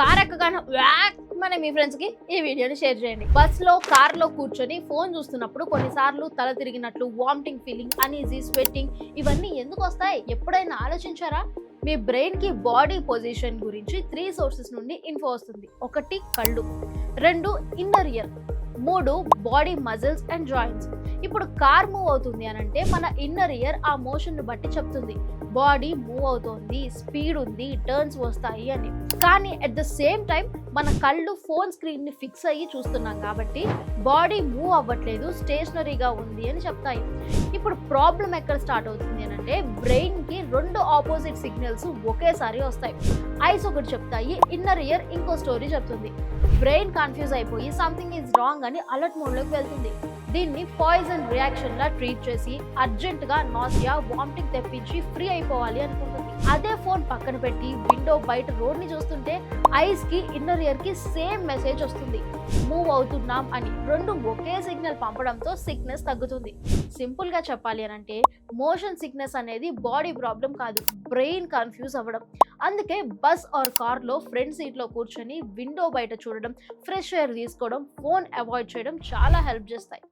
Car wack మన మీ ఫ్రెండ్స్కి ఈ వీడియోని షేర్ చేయండి. బస్లో కార్లో కూర్చొని ఫోన్ చూస్తున్నప్పుడు కొన్నిసార్లు తల తిరిగినట్లు వామిటింగ్ ఫీలింగ్ అనీజీ స్వెట్టింగ్ ఇవన్నీ ఎందుకు వస్తాయి? ఎప్పుడైనా ఆలోచించారా? మీ బ్రెయిన్కి బాడీ పొజిషన్ గురించి త్రీ సోర్సెస్ నుండి ఇన్ఫో వస్తుంది. ఒకటి కళ్ళు. రెండు ఇన్నర్ ఇయర్ మూడు బాడీ మజిల్స్ అండ్ జాయింట్స్ ఇప్పుడు కార్ మూవ్ అవుతుంది అని అంటే మన ఇన్నర్ ఇయర్ ఆ మోషన్ను బట్టి చెప్తుంది. బాడీ మూవ్ అవుతుంది స్పీడ్ ఉంది టర్న్స్ వస్తాయి అని. కానీ అట్ ద సేమ్ టైం మన కళ్ళు ఫోన్ స్క్రీన్ని ఫిక్స్ అయ్యి చూస్తున్నాం కాబట్టి బాడీ మూవ్ అవ్వట్లేదు స్టేషనరీగా ఉంది అని చెప్తాయి. ఇప్పుడు ప్రాబ్లం ఎక్కడ స్టార్ట్ అవుతుంది అని అంటే బ్రెయిన్ రెండు ఆపోజిట్ సిగ్నల్స్ ఒకేసారి వస్తాయి. ఐస్ ఒకటి చెప్తాయి ఇన్నర్ ఇయర్ ఇంకో స్టోరీ చెప్తుంది. బ్రెయిన్ కన్ఫ్యూజ్ అయిపోయి సంథింగ్ ఈజ్ రాంగ్ అని అలర్ట్ మోడ్లోకి వెళ్తుంది. దీన్ని పాయిజన్ రియాక్షన్ లా ట్రీట్ చేసి అర్జెంట్గా నాసియా వామిటింగ్ తెప్పించి ఫ్రీ అయిపోవాలి అనుకుంటుంది. అదే ఫోన్ పక్కన పెట్టి విండో బయట రోడ్ని చూస్తుంటే ఐస్కి ఇన్నర్ ఇయర్కి సేమ్ మెసేజ్ వస్తుంది. మూవ్ అవుతున్నాం అని రెండు ఒకే సిగ్నల్ పంపడంతో సిక్నెస్ తగ్గుతుంది. సింపుల్గా చెప్పాలి అని అంటే మోషన్ సిక్నెస్ అనేది బాడీ ప్రాబ్లం ప్రాబ్లం కాదు బ్రెయిన్ కన్ఫ్యూజ్ అవ్వడం. అందుకే బస్ ఆర్ కార్లో ఫ్రంట్ సీట్లో కూర్చొని విండో బయట చూడడం ఫ్రెష్ ఎయిర్ తీసుకోవడం ఫోన్ అవాయిడ్ చేయడం చాలా హెల్ప్ చేస్తాయి.